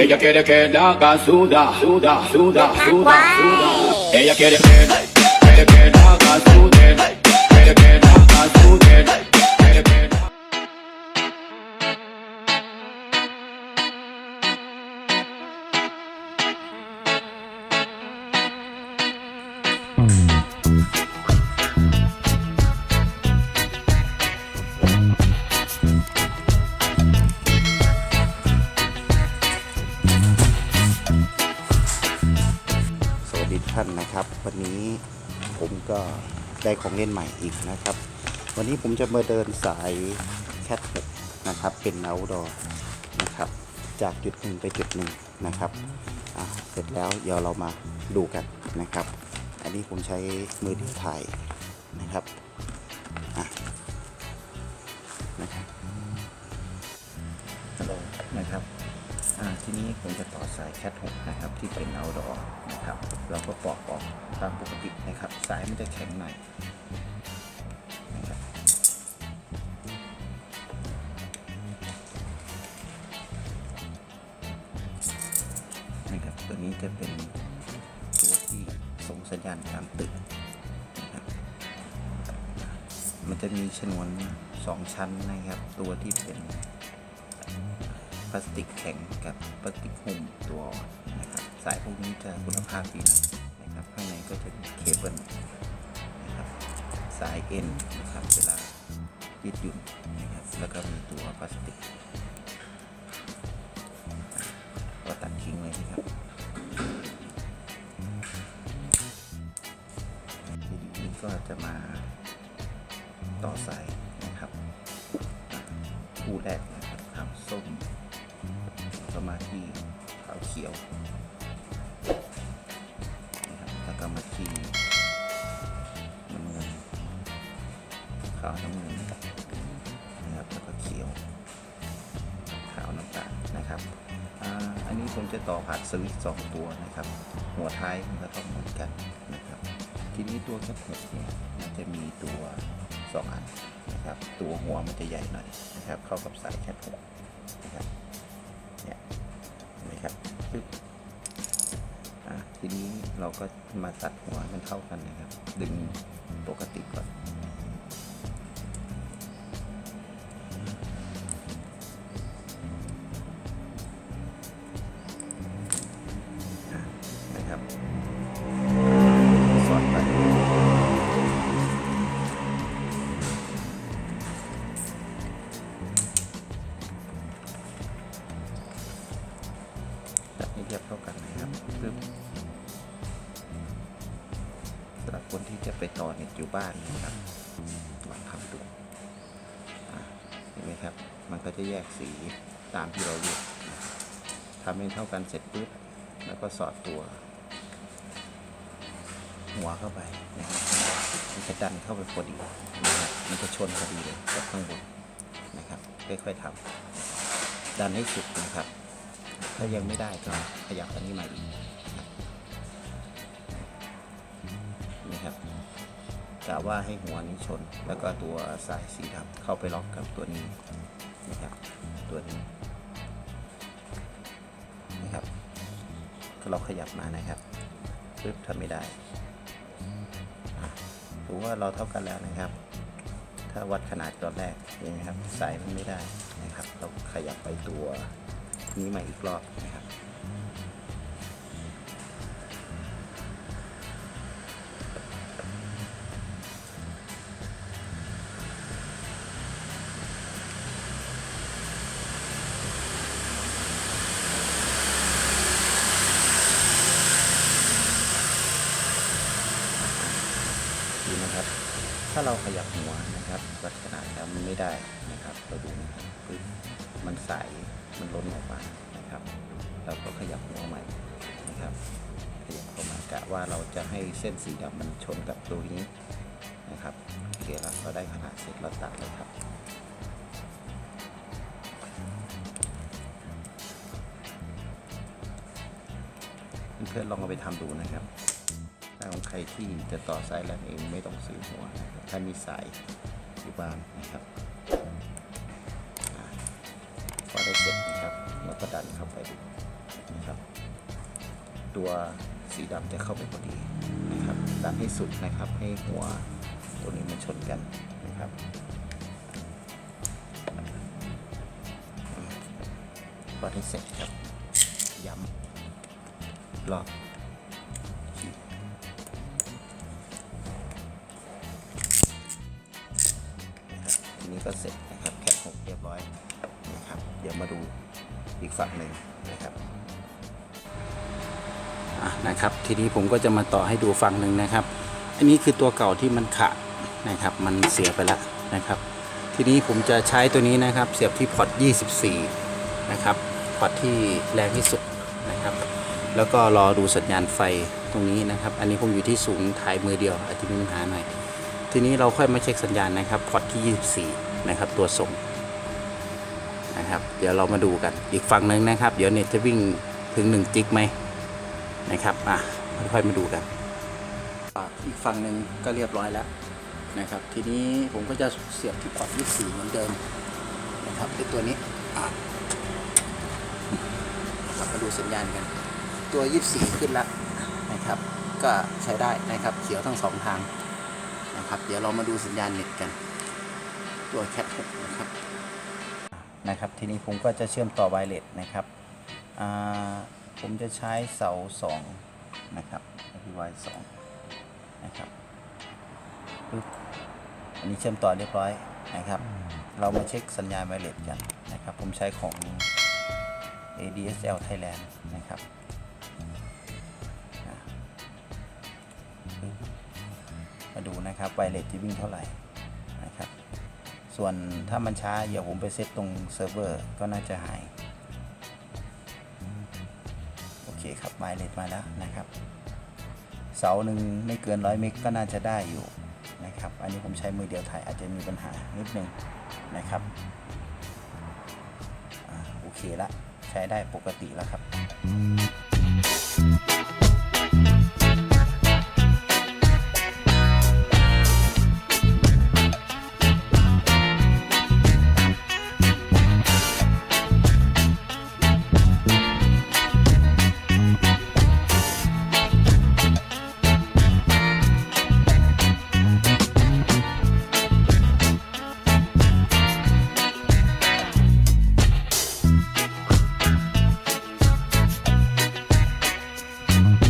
Ella quiere que la haga suda, suda, suda, suda, suda. Ella quiere que, quiere que la haga suden, quiere que la haga suden, ท่านนะครับ วันนี้ผมก็ได้ของเล่นใหม่อีกนะครับ วันนี้ผมจะมาเดินสายแคทหกนะครับเป็น outdoor นะครับ จากจุดหนึ่งไปจุดหนึ่งนะครับเสร็จแล้วเดี๋ยวเรามาดูกันนะครับ อันนี้ผมใช้มือถือถ่ายนะครับนะครับนะครับ ทีนี้ผมจะต่อสายแคทหกนะครับที่เป็น outdoor นะครับ เราก็ปอกออกตามปกตินะครับ สายมันจะแข็งหน่อยนะครับนะครับ ตัวนี้จะเป็นตัวที่ส่งสัญญาณตามตึกนะครับมันจะมีชนวนสองชั้นนะครับ ตัวที่เป็น พลาสติกแข็งกับพลาสติกหุ้มตัวอ่อนนะครับสายพวกนี้จะคุณภาพดีนะครับข้างในก็จะมีเคเบิลนะครับสายเอ็นนะครับเวลายืดหยุ่นนะครับแล้วก็มีตัวพลาสติกก็ตัดทิ้งเลยนะครับทีนี้ก็จะมาต่อสายนะครับ คู่แรกนะครับขาวส้ม ก็มาที่ขาวเขียวนะครับแล้วก็มาที่น้ำเงินขาวน้ำเงินนะครับแล้วก็เขียว ขาวน้ำตาลนะครับอันนี้ผมจะต่อผ่านสวิตช์สองตัวนะครับ หัวท้ายมันก็ต้องเหมือนกันนะครับ ทีนี้ตัวแคปเน็ตเนี่ยมันจะมีตัวสองอันนะครับ ตัวหัวมันจะใหญ่หน่อยนะครับ เข้ากับสายแคปหกนะครับเนี่ยเห็ นะครับปึ๊บอะทีนี้เราก็มาตัดหัวมันเท่ากันนะครับ ดึงปกติก่อน ตัดให้เรียบเท่ากันนะครับปึ๊บสำหรับคนที่จะไปต่อเน็ตอยู่บ้านนะครับลองทำดูเห็นไหมครับ มันก็จะแยกสีตามที่เราเลือกทำให้เท่ากันเสร็จปุ๊บแล้วก็สอดตัว หัวเข้าไปนะครับมันจะดันเข้าไปพอดีนะครับมันจะชนพอดีเลยกับข้างบนนะครับค่อยๆทำดันให้สุดนะครับ ถ้ายังไม่ได้ก็ขยับอันนี้มาอีกนะครับกะว่าให้หัวนี้ชน แล้วก็ตัวสายสีดำเข้าไปล็อกกับตัวนี้นะครับตัวนี้นะครับก็เราขยับมานะครับปึ๊บทำไม่ได้ถือว่าเราเท่ากันแล้วนะครับ ถ้าวัดขนาดตอนแรกเห็นไหมครับสายมันไม่ได้นะครับ เราขยับไปตัว นี้ใหมาอีกรอบนะครับ ดูนะครับ ถ้าเราขยับหัวนะครับวัดขนาดแล้วมันไม่ได้นะครับ เราดูนะครับมันใส มันล้นออกมานะครับเราก็ขยับหัวใหม่นะครับขยับเข้ามากะว่าเราจะให้เส้นสีดำมันชนกับตัวนี้นะครับโอเคแล้วเราได้ขนาดเสร็จเราตัดเลยครับเพื่อนๆลองเอาไปทำดูนะครับถ้าของใครที่จะต่อสายแลนเองไม่ต้องซื้อหัวถ้ามีสายอยู่บ้านนะครับ ราเสร็จนะครับแล้วก็ดันเข้าไปดูนะครับ ตัวสีดำจะเข้าไปพอดีนะครับดันให้สุดนะครับ ให้หัวตัวนี้มันชนกันนะครับวัดให้เสร็จครับ ย้ำรอบขีดนะครับทีนี้ก็เสร็จนะครับแคปหกเรียบร้อย เดี๋ยวมาดูอีกฝั่งหนึ่งนะครับนะครับ ทีนี้ผมก็จะมาต่อให้ดูฝั่งหนึ่งนะครับ อันนี้คือตัวเก่าที่มันขาดนะครับ มันเสียไปแล้วนะครับ ทีนี้ผมจะใช้ตัวนี้นะครับ เสียบที่พอร์ต 24 นะครับ พอร์ตที่แรงที่สุดนะครับ แล้วก็รอดูสัญญาณไฟตรงนี้นะครับ อันนี้ผมอยู่ที่สูงถ่ายมือเดียว อาจจะมีปัญหาหน่อย ทีนี้เราค่อยมาเช็คสัญญาณนะครับ พอร์ตที่ 24 นะครับ ตัวส่ง นะครับ เดี๋ยวเรามาดูกันอีกฝั่งหนึ่งนะครับ เดี๋ยวเน็ตจะวิ่งถึง 1 จิกไหมนะครับอะค่อยๆมาดูกันอีกฝั่งหนึ่งก็เรียบร้อยแล้วนะครับ ทีนี้ผมก็จะเสียบที่พอร์ต24เหมือนเดิมนะครับไอตัวนี้อะนะครับมาดูสัญญาณกัน ตัว 24 ขึ้นแล้วนะครับ ก็ใช้ได้นะครับเขียวทั้งสองทางนะครับ เดี๋ยวเรามาดูสัญญาณเน็ตกัน ตัวแคท6นะครับ นะครับ ทีนี้ผมก็จะเชื่อมต่อไวเลสนะครับผมจะใช้เสาสองนะครับที่วายสองนะครับปึ๊บอันนี้เชื่อมต่อเรียบร้อยนะครับ เรามาเช็คสัญญาณไวเลสกันนะครับ ผมใช้ของ ADSL Thailand นะครับมาดูนะครับไวเลสจะวิ่งเท่าไหร่ ส่วนถ้ามันช้าเดี๋ยวผมไปเซตตรงเซิร์ฟเวอร์ก็น่าจะหาย โอเคครับไมล์เลทมาแล้วนะครับ เสาหนึ่งไม่เกินร้อยเมกก็น่าจะได้อยู่นะครับ อันนี้ผมใช้มือเดียวถ่ายอาจจะมีปัญหานิดนึงนะครับอโอเคละ ใช้ได้ปกติแล้วครับ